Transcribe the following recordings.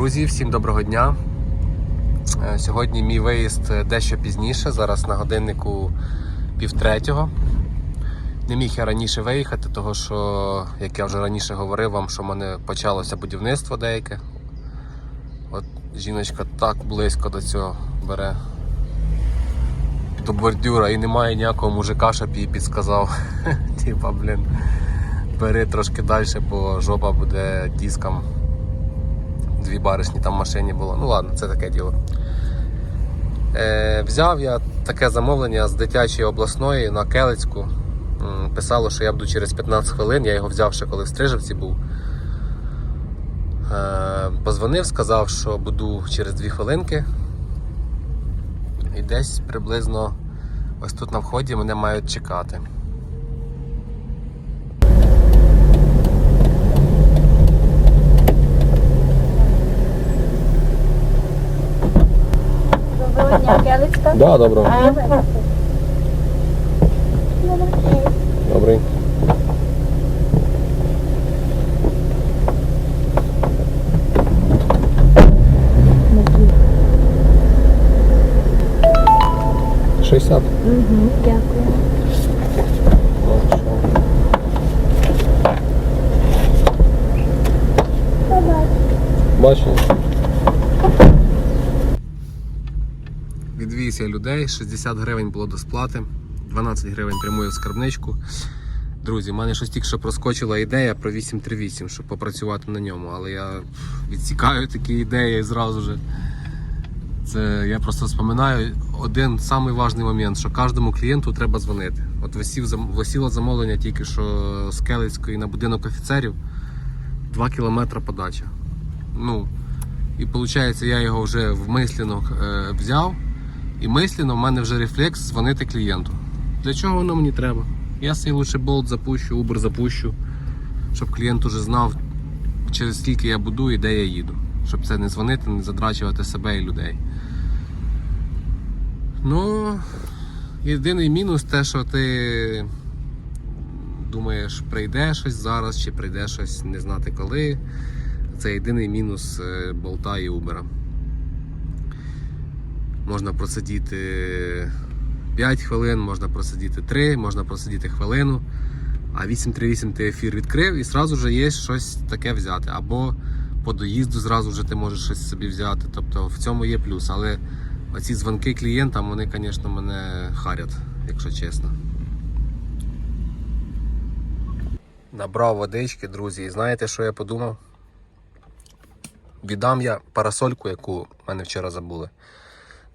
Друзі, всім доброго дня. Е, Сьогодні мій виїзд е, дещо пізніше, зараз на годиннику півтретього. Не міг я раніше виїхати, тому що, як я вже раніше говорив вам, що в мене почалося будівництво деяке. От жіночка так близько до цього бере до бордюра і немає ніякого мужика, щоб їй підсказав. Типа, блін, бери трошки далі, бо жопа буде тіском. Дві баришні там в машині було. Ну ладно, це таке діло. Е, взяв я таке замовлення з дитячої обласної на Келицьку. Писало, що я буду через 15 хвилин. Я його взяв ще коли в Стрижевці був. Е, позвонив, сказав, що буду через 2 хвилинки. І десь приблизно ось тут на вході мене мають чекати. Доброго дня, Келицька. Да, добро. Добрий. Шістдесят. Угу, дякую. Бачу. Відвіз я людей, 60 гривень було до сплати, 12 гривень прямую в скарбничку. Друзі, в мене щось тільки що проскочила ідея про 838, щоб попрацювати на ньому, але я відсікаю такі ідеї зразу же. Це я просто вспоминаю один самий важний момент, що кожному клієнту треба дзвонити. От висів, висіло замовлення тільки що з Келицької на будинок офіцерів 2 кілометри подача. Ну, і виходить, я його вже вмислено е, взяв, і мислено в мене вже рефлекс дзвонити клієнту. Для чого воно мені треба? Я свій лучше болт запущу, Uber запущу, щоб клієнт уже знав, через скільки я буду і де я їду. Щоб це не дзвонити, не задрачувати себе і людей. Ну, єдиний мінус те, що ти думаєш, прийде щось зараз, чи прийде щось не знати коли. Це єдиний мінус е, болта і Uber. Можна просидіти 5 хвилин, можна просидіти 3, можна просидіти хвилину. А 838 ти ефір відкрив і зразу вже є щось таке взяти. Або по доїзду зразу вже ти можеш щось собі взяти. Тобто в цьому є плюс. Але оці дзвонки клієнтам, вони, звісно, мене харять, якщо чесно. Набрав водички, друзі, і знаєте, що я подумав? Віддам я парасольку, яку в мене вчора забули.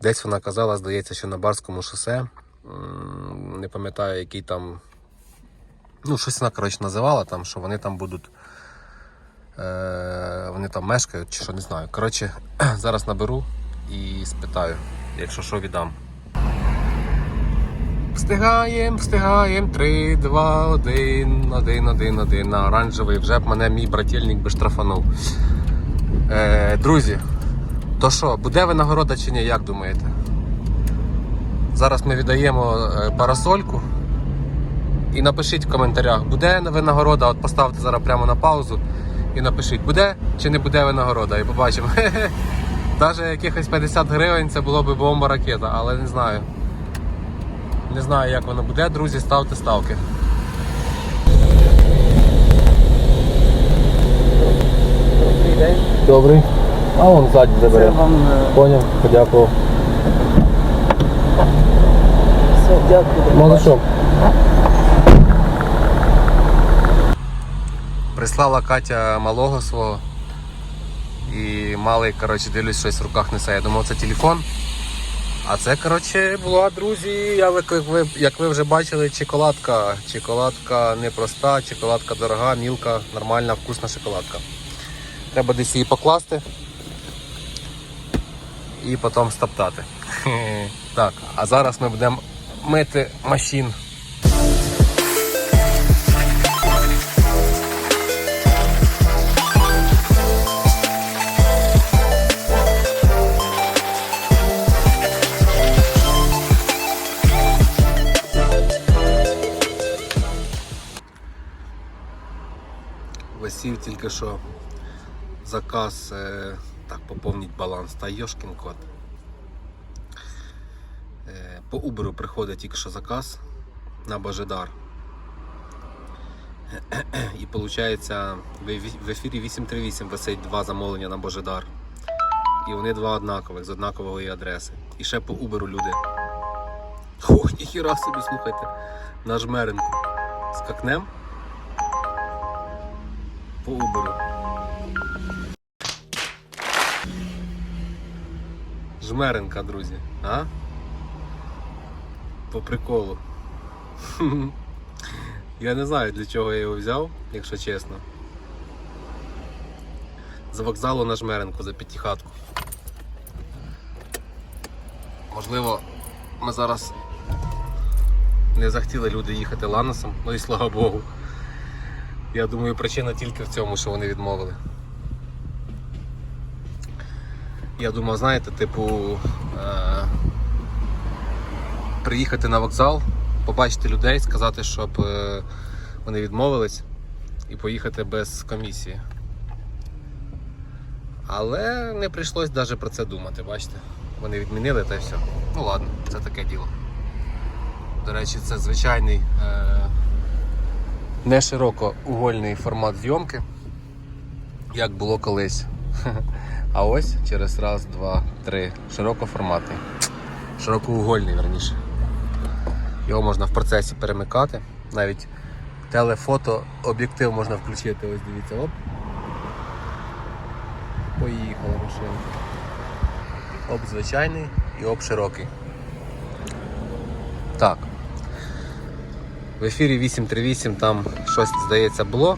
Десь вона казала, здається, що на Барському шосе. Не пам'ятаю, який там. Ну, щось вона, коротше, називала там, що вони там будуть. Е, вони там мешкають чи що, не знаю. Коротше, зараз наберу і спитаю, якщо що віддам. Встигаєм, встигаєм. 3, 2, 1, 1, 1, 1. На оранжевий. Вже б мене мій брательник би штрафанув. Е, друзі, то що, буде винагорода чи ні, як думаєте? Зараз ми віддаємо е, парасольку. І напишіть в коментарях, буде винагорода, от поставте зараз прямо на паузу і напишіть, буде чи не буде винагорода. І побачимо. Навіть якихось 50 гривень це було б бомба ракета, але не знаю. Не знаю, як воно буде, друзі, ставте ставки. Добрий. А он ззаді забере. Це вам е, Поняв, подякував. все, дякую. Що? Прислала Катя малого свого. І малий, коротше, дивлюсь, щось в руках несе. Я думав, це телефон. А це, коротше, була, друзі, я, ви- як, ви, як ви вже бачили, чоколадка. Чоколадка непроста, чоколадка дорога, мілка, нормальна, вкусна шоколадка. Треба десь її покласти і потім стоптати. Так, а зараз ми будемо мити машин. Висів тільки що заказ е, Так, поповніть баланс та йошкін кот. Е, По Uber приходить тільки що заказ на Божедар. І виходить, в ефірі 838 висить два замовлення на Божедар. І вони два однакових з однакової адреси. І ще по Uber люди. Ох, ніхіра собі, слухайте. На жмеренку. Скакнем. По Uber. Жмеренка, друзі. А? По приколу. Я не знаю, для чого я його взяв, якщо чесно. З вокзалу на жмеренку за п'ятихатку. Можливо, ми зараз не захотіли люди їхати ланосом, ну і слава Богу. Я думаю, причина тільки в цьому, що вони відмовили. Я думав, знаєте, типу, е- приїхати на вокзал, побачити людей, сказати, щоб е- вони відмовились і поїхати без комісії. Але не прийшлось навіть про це думати, бачите? Вони відмінили та й все. Ну ладно, це таке діло. До речі, це звичайний е- не широкоугольний формат зйомки, як було колись. А ось через раз, два, три. Широкоформатний. Широкоугольний, верніше. Його можна в процесі перемикати. Навіть телефото об'єктив можна включити. Ось дивіться, оп. Поїхала машина. Оп звичайний і оп широкий. Так. В ефірі 838 там щось, здається, було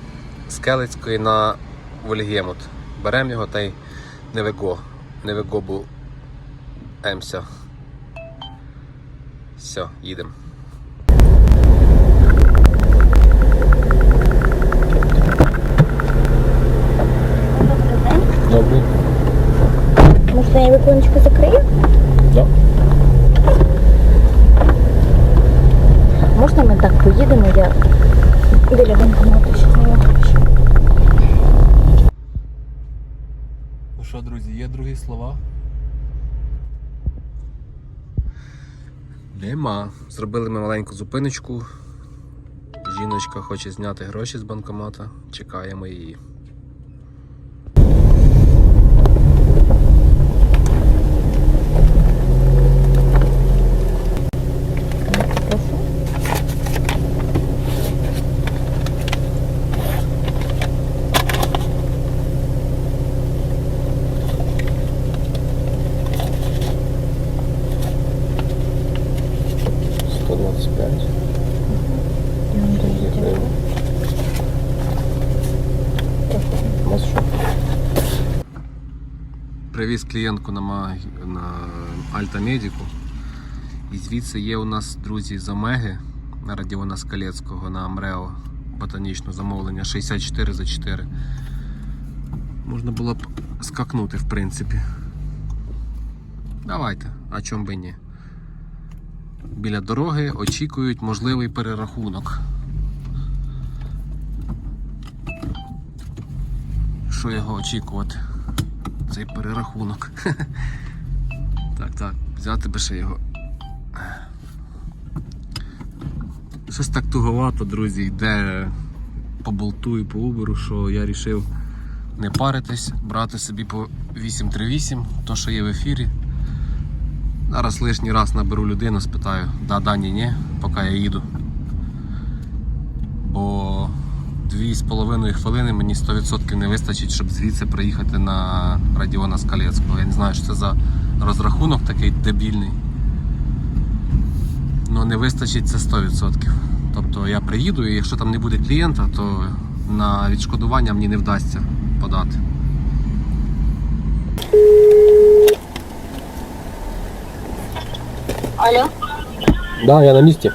з Келицької на Вольгемут. Беремо його та й невего. Невегобу Емся. Все, їдемо. Добрий. Можна я віконечко закрию? Да. Можна ми так поїдемо, я біля банкомату ще знайду. Ну що, друзі, є другі слова? Нема. Зробили ми маленьку зупиночку. Жіночка хоче зняти гроші з банкомата. Чекаємо її. Прошу. Сто двадцять п'ять. Я вам дуже дякую. Прошу. Привіз на, Ма- на Альта Медіку. І звідси є у нас, друзі, з Омеги на Радіона Скалецького на Амрео ботанічне замовлення 64 за 4. Можна було б скакнути, в принципі. Давайте, а чом би ні. Біля дороги очікують можливий перерахунок. Що його очікувати? Цей перерахунок. Так, так, взяти би ще його. Щось так туговато, друзі, йде по болту і по уберу, що я вирішив не паритись, брати собі по 838, то що є в ефірі. Зараз лишній раз наберу людину, спитаю, да, да, ні, ні, поки я їду. 2,5 хвилини мені 100% не вистачить, щоб звідси приїхати на Радіона Скалецького. Я не знаю, що це за розрахунок такий дебільний. Ну не вистачить це 100%. Тобто я приїду і якщо там не буде клієнта, то на відшкодування мені не вдасться подати. Алло? Так, да, я на місці.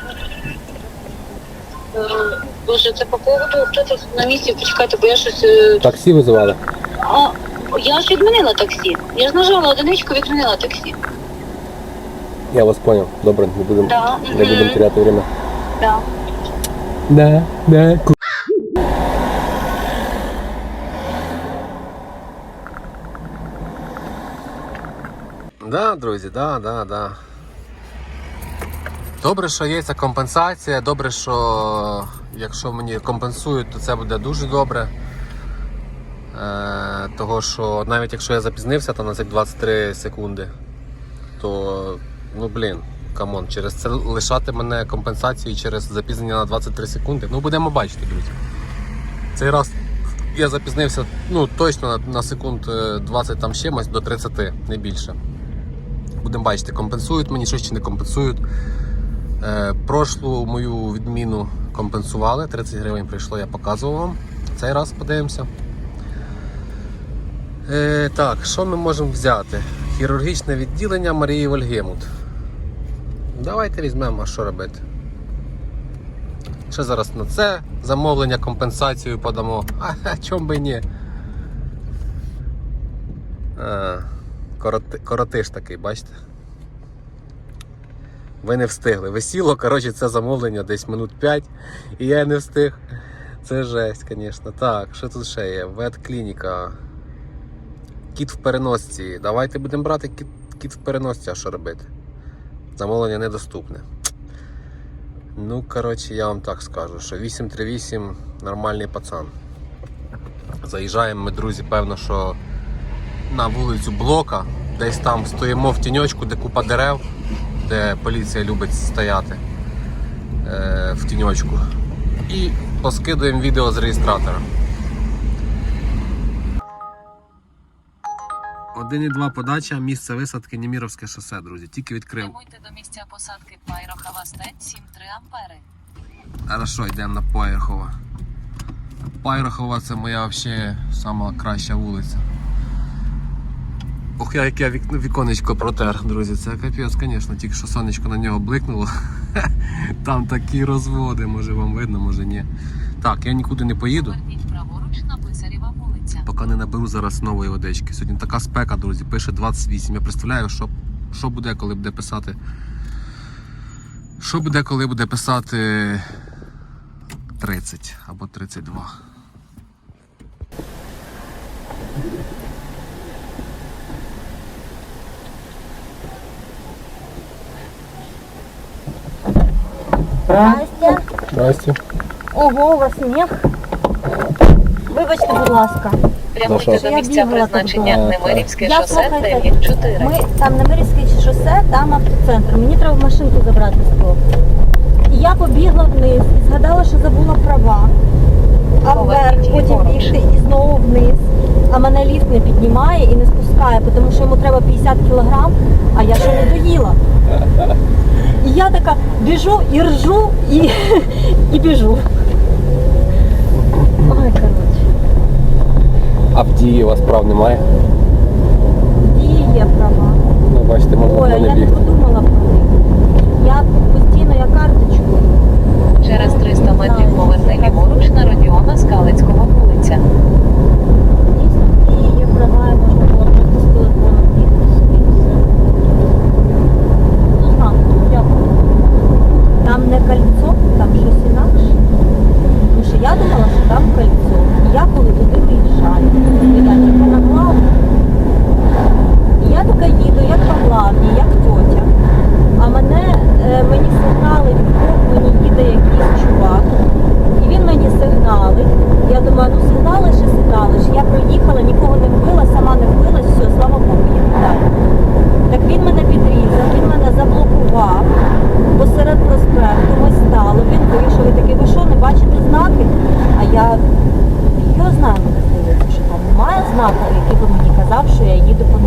Боже, це по поводу хто це на місці, почекайте, бо я щось. е, Таксі визивали. А, я ж відмінила таксі. Я ж нажала одиничку, відмінила таксі. Я вас понял. Добре, не будемо Да, не будемо теряти время. Да. Да, да. Да, друзі, да, да, да. Добре, що є ця компенсація. Добре, що якщо мені компенсують, то це буде дуже добре. Е, того, що навіть якщо я запізнився там на цих 23 секунди, то ну блін, камон, через це лишати мене компенсації через запізнення на 23 секунди. Ну будемо бачити, друзі. Цей раз я запізнився ну, точно на, на секунд е, 20 там з чимось до 30, не більше. Будемо бачити, компенсують мені щось чи не компенсують. Е, прошлу мою відміну компенсували, 30 гривень прийшло, я показував вам. Цей раз подивимося. Е, так, що ми можемо взяти? Хірургічне відділення Марії Вольгемут. Давайте візьмемо, а що робити. Ще зараз на це замовлення, компенсацію подамо. А чому би ні? А, короти, коротиш такий, бачите? Ви не встигли. Висіло, коротше, це замовлення десь минут 5, і я не встиг. Це жесть, звісно. Так, що тут ще є? Ветклініка. Кіт в переносці. Давайте будемо брати кіт, кіт в переносці, а що робити? Замовлення недоступне. Ну, коротше, я вам так скажу, що 838 нормальний пацан. Заїжджаємо ми, друзі, певно, що на вулицю Блока, десь там стоїмо в тіньочку, де купа дерев, де поліція любить стояти е, в тіньочку. І поскидуємо відео з реєстратора. 1,2 подача, місце висадки Німіровське шосе, друзі. Тільки відкрив. Прямуйте до місця посадки Пайрохова стать 7,3 ампери. Хорошо, йдемо на Пайрохова. Пайрохова це моя взагалі сама краща вулиця. Ох, я яке вік... віконечко протер, друзі. Це капець, звісно, тільки що сонечко на нього бликнуло. Там такі розводи, може вам видно, може ні. Так, я нікуди не поїду, поки не наберу зараз нової водички. Сьогодні така спека, друзі, пише 28. Я представляю, що, що буде, коли буде писати. Що буде, коли буде писати 30 або 32. Настя. Здрасте. Ого, у вас сніг. Вибачте, будь ласка. Прямуйте до місця призначення. Немирівське Я шосе слухайте, 9-4. Ми там Немирівське шосе, там автоцентр. Мені треба машинку забрати з того. І я побігла вниз і згадала, що забула права. А вверх потім бігти і знову вниз. А мене ліфт не піднімає і не спускає, тому що йому треба 50 кілограм, а я ще не доїла. І я така біжу і ржу і, і біжу. Ой, коротше, А в дії у вас прав немає? В дії є права. Ну, бачите, можна Ой, не подумала про них. Я постійно я карточку. Через 300 метрів поверни ліворуч на Родіона Скалицького вулиця. Ну, дякую. Там не кольцо, там щось інакше. Я думала, що там кольцо. Я коли туди виїжджаю, я на така їду, як по главні, як тьотя. А мене, е, мені сигнали мені їде якийсь чувак. І він мені сигналить. Я думаю, ну сигналиш і сигналиш. Я проїхала, нікого не вбила, сама не вбилась, все, слава Богу, їду далі. Так він мене підрізав, він мене заблокував посеред проспекту. Ми стали, він вийшов і такий, ви що, не бачите знаки? А я його знаю, що там немає знака, який би мені казав, що я їду по.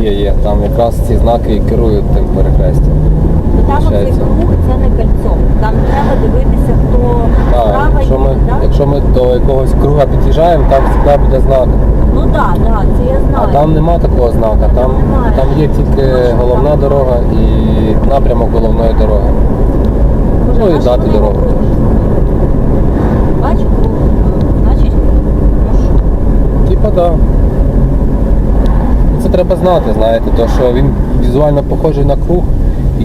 Є, є. Там якраз ці знаки керують тим перехрестям. І там оцей круг це не кольцо. Там треба дивитися, хто Так, справа якщо ми, якщо ми до якогось круга під'їжджаємо, там завжди буде знак. Ну так, да, да, це я знаю. А там нема такого знака. Там, Немає. там є тільки головна дорога і напрямок головної дороги. Ну, і дати дорогу. його кружать? Бачу круг, значить, ну що? Типа да. Це треба знати, знаєте, то що він візуально похожий на круг,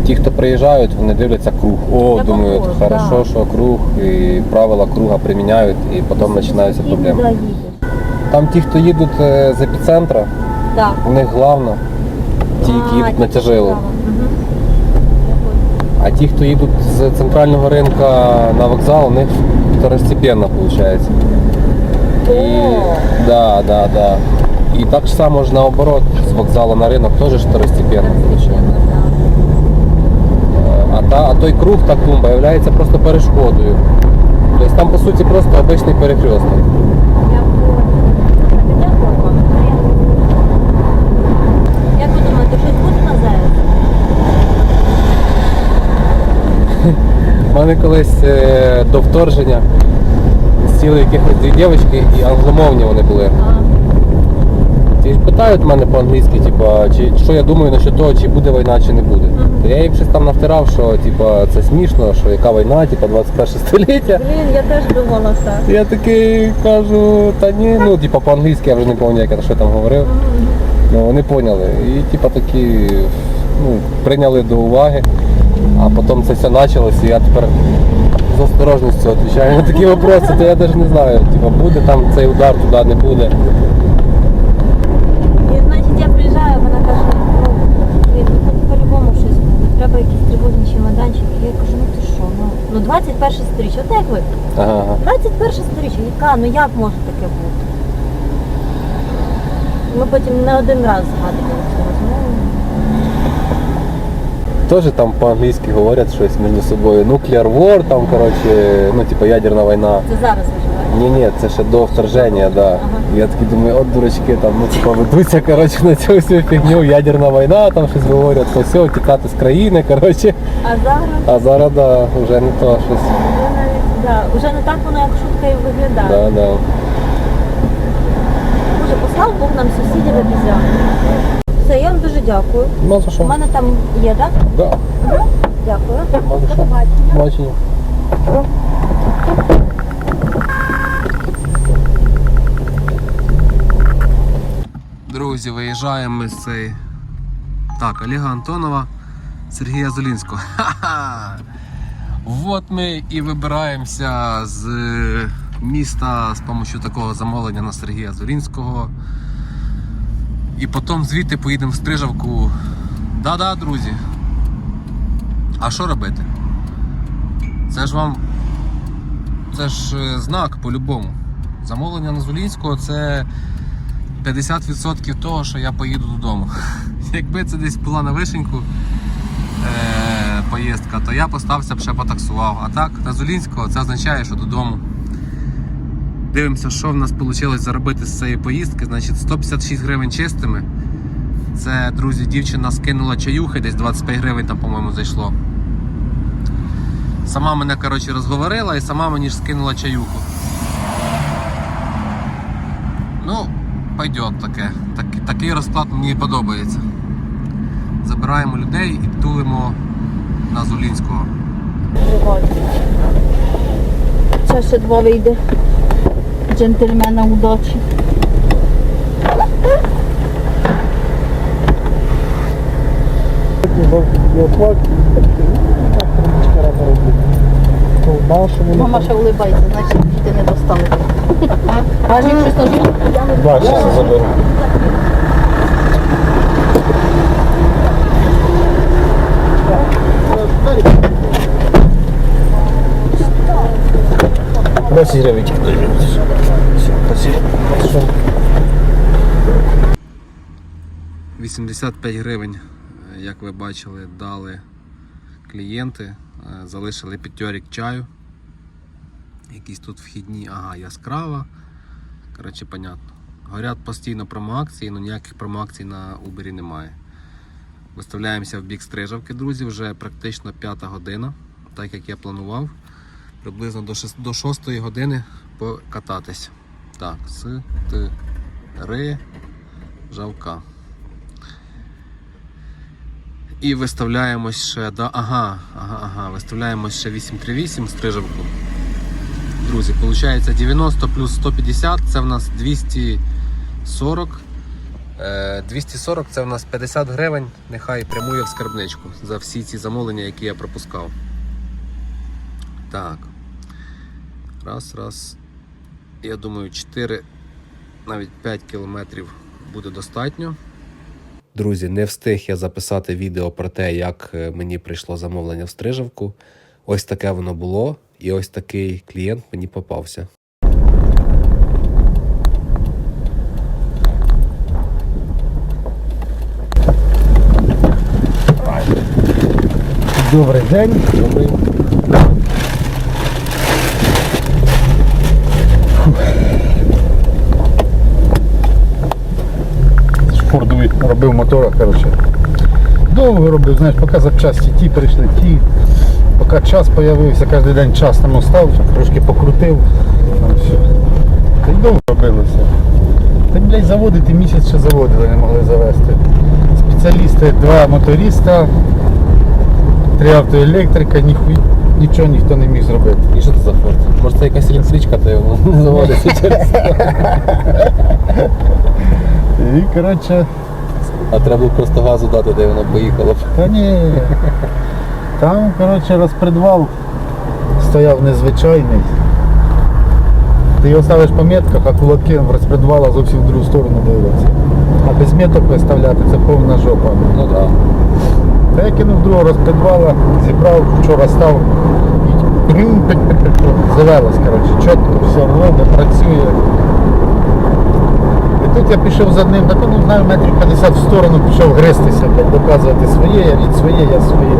ті, хто приїжджають, вони дивляться круг. О, Я думають, похож, хорошо, да. що круг, і правила круга приміняють, і потім починаються проблеми. Там ті, хто їдуть е, з епіцентра, Так. у них головне Ті, які їдуть на тяжилу. Угу. А ті, хто їдуть з центрального ринка на вокзал, у них второстепенно виходить. І, да, да, да. І так само ж наоборот, з вокзалу на ринок теж второстепенно виходить. А, та, а той круг, та клумба, є просто перешкодою. Тобто там по суті просто обичний перехресток. Як ви думаєте, щось буде на зараз? У мене колись е, до вторження сіли якихось дві дівчатки і англомовні вони були. Ті питають мене по-англійськи, типа, чи що я думаю насчет того, чи буде війна, чи не буде. То я їм щось там навтирав, що типа, це смішно, що яка війна, типа 21 століття. Блін, я теж думала так. Я такий кажу, та ні, ну типа по-англійськи я вже не пам'ятаю, як я що я там говорив. Ну вони поняли. І типа такі ну, прийняли до уваги. А потім це все почалося, і я тепер з осторожністю відповідаю на такі питання, то я навіть не знаю, типа буде там цей удар, туди не буде. І значить я приїжджаю, вона каже, ну, Світ, ну тут по-любому щось буде. Треба якісь тривожні чемоданчики. Я кажу, ну ти що, ну, ну 21 сторіччя, от як ви? Ага, ага. 21 сторіччя, яка, ну як може таке бути? Ми потім не один раз згадували цю розмову. Теж там по-англійськи говорять щось між собою. Nuclear war, там, коротше, ну, типу, ядерна війна. Це зараз виживає. Ні, ні, це ще до вторження, да. Ага. Я такий думаю, от дурачки, там, ну типа ведуться, коротше, на цю всю фігню, ядерна війна, там щось говорять, то все, тікати з країни, коротше. А зараз А зараз, да, вже не то щось. вже навіть да, вже не так воно як шутка і виглядає. Да, да. Боже, послав Бог нам сусідів обізян. Все, я вам дуже дякую. Ну, за У що? мене там є, так? Да, Дякую. Ну, До що? побачення. бачення. Друзі, виїжджаємо ми з цієї. Так, Олега Антонова, Сергія Золінського. Ха-ха! От ми і вибираємося з міста з допомогою такого замовлення на Сергія Зорінського. І потім звідти поїдемо в Стрижавку. Да-да, друзі. А що робити? Це ж вам. Це ж е, знак по-любому. Замовлення на Зулінського це 50% того, що я поїду додому. Якби це десь була на вишеньку е- поїздка, то я постався б ще потаксував. А так, на Зулінського це означає, що додому. Дивимося, що в нас вийшло заробити з цієї поїздки. Значить, 156 гривень чистими. Це, друзі, дівчина скинула чаюхи, десь 25 гривень там, по-моєму, зайшло. Сама мене, коротше, розговорила і сама мені ж скинула чаюху. Ну, пойдет таке. Так, такий розклад мені подобається. Забираємо людей і тулимо на Зулінського. Ще ще два вийде. Джентльмена удачі. Мама ще улибається, значить діти не достали. Важні щось тобі? Да, зараз заберу. Десять гривень. Вісімдесят п'ять гривень, е, як ви бачили, дали клієнти, е, залишили п'ятьорік чаю. Якісь тут вхідні, ага, яскрава. Коротше, понятно. Горять постійно промоакції, але ніяких промоакцій на Uber немає. Виставляємося в бік Стрижавки, друзі, вже практично п'ята година, так як я планував. Приблизно до 6, до 6 години покататись. Так, с т ри жавка. І виставляємось ще до. Ага, ага, ага, виставляємось ще 838 стрижавку. Друзі, виходить 90 плюс 150 це в нас 240. Е, 240 це в нас 50 гривень, нехай прямує в скарбничку за всі ці замовлення, які я пропускав. Так. Раз, раз. Я думаю, 4, навіть 5 кілометрів буде достатньо. Друзі, не встиг я записати відео про те, як е, мені прийшло замовлення в стрижавку. Ось таке воно було, і ось такий клієнт мені попався. Добрий день. Добрий. Фордовий робив мотора, коротше. Довго робив, знаєш, поки запчасті ті прийшли, ті. Поки час з'явився, кожен день час там остав, трошки покрутив. Там все. Та й довго робилося. Та блядь, заводити місяць ще заводили, не могли завести. Спеціалісти, два моториста, три автоелектрика, ніхуй, нічого ніхто не міг зробити. І що це за форт? Може це якась електричка, то його не заводиться через. І коротше. А треба було просто газу дати, де воно поїхало. Та ні. Там, коротше, розпредвал стояв незвичайний. Ти його ставиш по метках, а кулаки в розпредвала зовсім в другу сторону дивляться. А без меток виставляти це повна жопа. Ну так. Та я кинув другого розпредвала, зібрав, вчора став і завелось, коротше, чітко, все робить, працює. І тут я пішов за ним, так ну знаю, метрів 50 в сторону пішов гристися, блядь, доказувати своє, я від своє, я своє.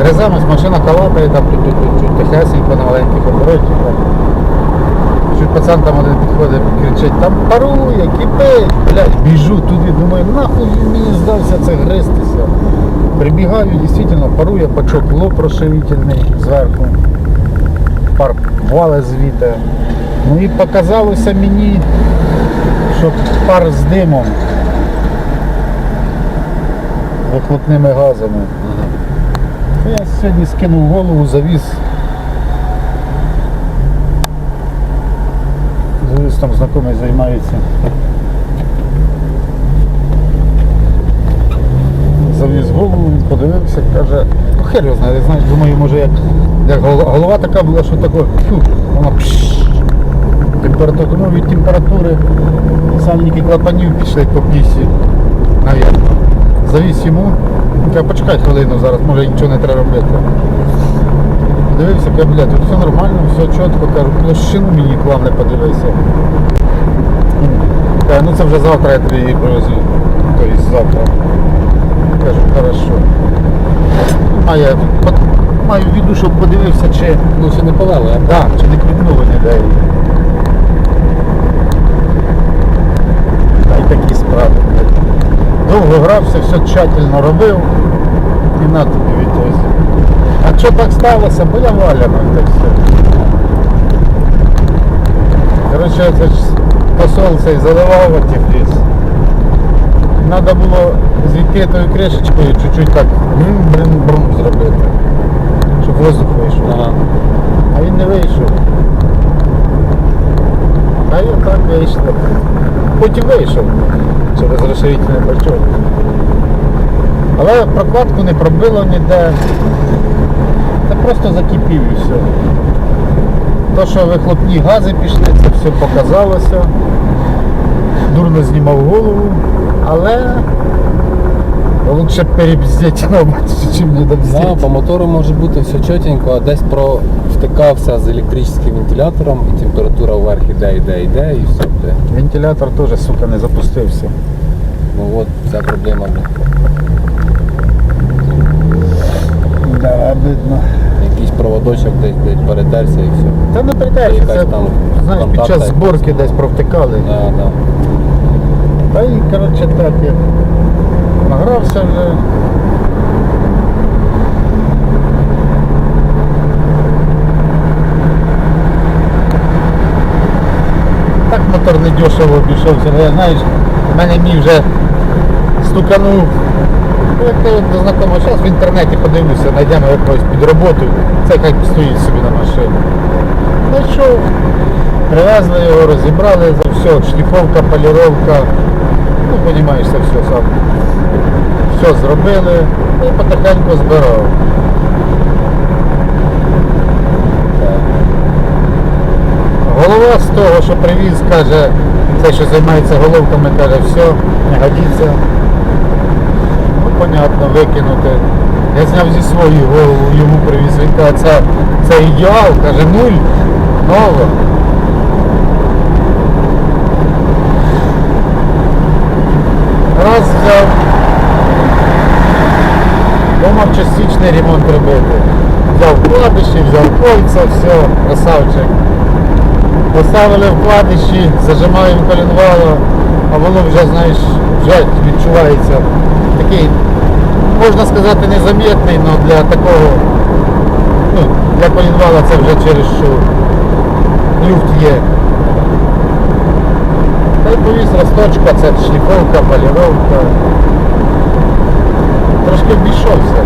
Гризамось, машина калатає, там тут, тут, тут, тихесенько на маленьких так. Чуть пацан там один підходить, кричить, там парує, кипить, блядь, біжу туди, думаю, нахуй мені здався це гристися. Прибігаю, дійсно, парує, пачок лоб розширительний зверху. Пар вале звідти. Ну і показалося мені, що пар з димом. Вихлопними газами. Я сьогодні скинув голову, завіз. Завіз там знайомий займається. Завіз голову, він подивився, каже, ну хер його знає, знаєш, думаю, може як, як гол- голова така була, що таке, фу, вона пшш, температура, ну від температури сальники клапанів пішли по пісі, навірно. Завіз йому, каже, почекай хвилину зараз, може нічого не треба робити. Дивився, бля, тут все нормально, все чітко, кажу, площину мені главне подивися. Каже, ну це вже завтра я тобі її привезу. Тобто завтра. Кажу, хорошо. Маю, маю в виду, щоб подивився, чи, Ну ще не повело, я да, чи не квітнуло ніде. її. Та й такі справи. Довго грався, все тщательно робив. І на тобі відтось. А що так сталося? Бо я валяно так все. Коротше, це ж посол цей заливав антифріз. Треба було з відкритою кришечкою чуть-чуть так брум-брум-брум зробити, щоб воздух вийшов. Ага. А він не вийшов. А я так вийшло. Потім вийшов через розширительний бачок. Але прокладку не пробило ніде. Це просто закипів і все. То, що вихлопні гази пішли, це все показалося. Дурно знімав голову, але лучше перебздіть, мабуть, чим не Да, по мотору може бути все чотенько, а десь про втикався з електричним вентилятором, і температура вверх іде, іде, іде, і все буде. Вентилятор теж, сука, не запустився. Ну от ця проблема буде. Да, видно. Якийсь проводочок десь, десь перетерся і все. Та не прийдеться, це там знаєш, під час зборки десь провтикали. Да, да. Та і коротше так я награвся вже. Так мотор не дешево обійшовся, але знаєш, в мене мій вже стуканув. Ну, Як то до знакомого зараз в інтернеті подивлюся, знайдемо якогось під роботу, це хай стоїть собі на машині. Знайшов, привезли його, розібрали за все, шліфовка, поліровка, ну розумієш, все сам. Все зробили і потихеньку збирав. Голова з того, що привіз, каже, цей, що займається головками, каже, все, не годиться. Понятно, викинути. Я зняв зі своєї голову, йому привіз. Він каже, це, це ідеал, каже, нуль, ново. Раз взяв. Думав частичний ремонт робити. Взяв вкладиші, взяв кольця, все, красавчик. Поставили вкладиші, зажимаємо коленвало, а воно вже, знаєш, вже відчувається такий, можна сказати, незамітний, але для такого, ну, для коленвала це вже через що люфт є. Та й повіз росточка, це шліфовка, поліровка. Трошки обійшовся.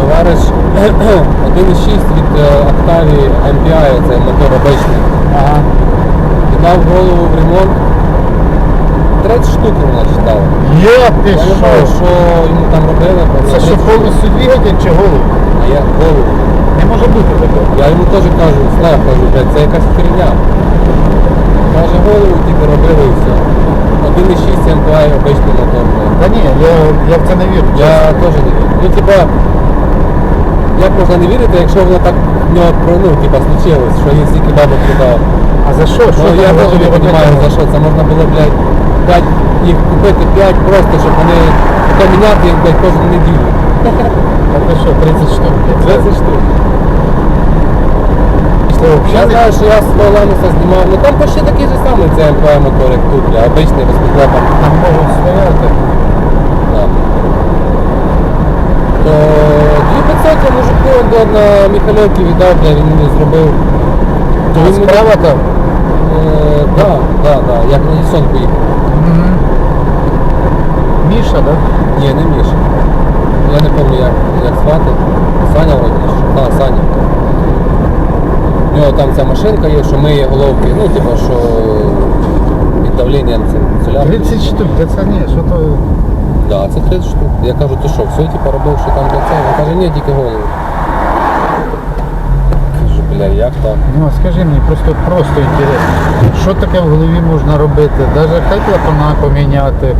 Товариш 1.6 від е, Octavia MPI, це мотор обичний. Ага. Віддав голову в ремонт. 30 штук вона читала. Є ти Я не знаю, що? що йому там робили. Це що 30 штук. повністю двигатель чи голову? А я голову. Не може бути такого. Я йому теж кажу, Слав, кажу, блядь, це якась херня. Каже, голову тільки робили і все. 1.6 MPI обичний мотор. блядь. Та ні, я, я в це не вірю. Я теж не вірю. Ну, типа, як можна не вірити, якщо воно так в нього про, ну, типа, случилось, що він стільки бабок віддав. А за що? Що Ну, я там теж не розумію, за що це можна було, блядь, 5, їх купити 5 просто, щоб вони поміняти їх, блядь, кожну неділю. А що, 30 штук? 30 штук. Я знаю, що я з Ленуса знімав, ну там почти такий же самий цей МП мотор, як тут, бля, обичний розпіклепа. Там можуть стояти. То 2500 я мужику на Михайлівки віддав, бля, він мені зробив. То він Справа там? Е, да, да, да, як на Нісон поїхав. Міша? Да? Ні, не Міша. Я не пам'ятаю, як, як звати. Саня вроді. А, Саня. У нього там ця машинка є, що миє головки, ну, типу, що під давленням цим солярки. 30 штук, та це ні, що то... Да, це 30 штук. Я кажу, ти що, все, типу, робив, що там для цього? Він каже, ні, тільки голову. Кажу, бля, як так? Ну, скажи мені, просто просто інтересно. Що таке в голові можна робити? Навіть хай клапана поміняти.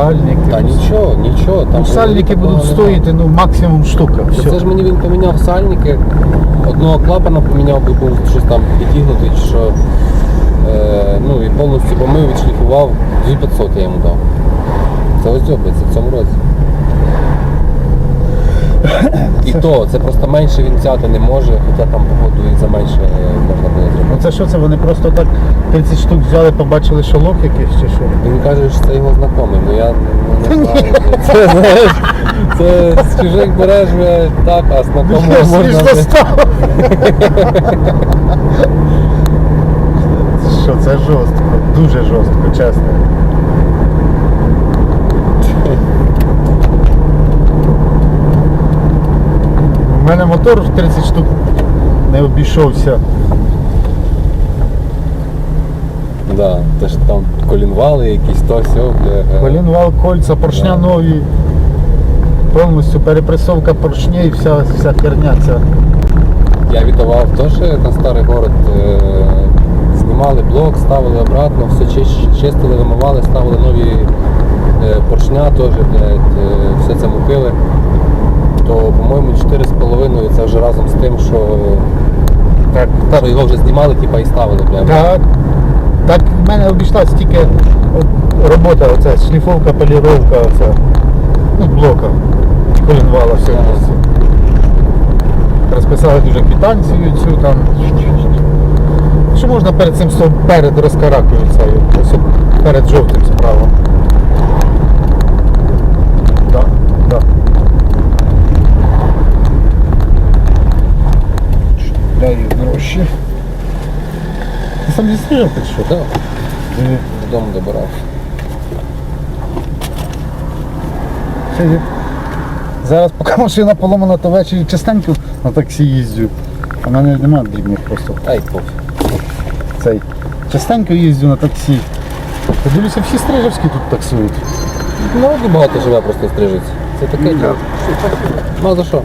Сальники. Та нічого, нічого. Там Ну, сальники будуть стоїти, ну, максимум штука. Все. Це ж мені він поміняв сальники. Одного клапана поміняв, бо був щось там підігнутий, чи що. Е, ну і повністю помив, відшліфував. 2500 я йому дав. Це ось дзьобиться в цьому році. І то, це просто менше він взяти не може, хоча там походу і за менше можна було Ну зробити. це що це? Вони просто так 30 штук взяли, побачили, що лох якийсь чи що? Він каже, що це його знайомий, ну я ну, не знаю. Це знаєш, це з чужих блядь, так, а знакомого можна. Що це жорстко, дуже жорстко, чесно. Мене мотор 30 штук не обійшовся. Да, те ж там колінвали якісь, то все, бля. Колінвал, кольця, поршня Да. нові. Повністю перепресовка поршней, вся, вся херня ця. Я віддавав теж на старий город. Е, знімали блок, ставили обратно, все чис- чистили, вимивали, ставили нові е, поршня теж, блядь, е, все це мутили. То, по-моєму, 4,5 це вже разом з тим, що, Так, що його вже знімали, типа і ставили, блядь. Так, так в мене обійшлась тільки робота, оця шліфовка, поліровка, оця, ну, блока, колінвала, все. Розписали дуже квитанцію цю там. Що можна перед цим перед розкаракою перед жовтим справа. Да, да. Даю гроші. Ти сам зі чи що? Да, Диви. додому добирав. Зараз поки машина поломана, то ввечері частенько на таксі їздю. В мене немає дрібних просто. Ай. Цей. Частенько їздю на таксі. Подивлюся, всі стрижевські тут таксують. Ну, багато живе просто стрижеться. Це таке діло. Ну, за що?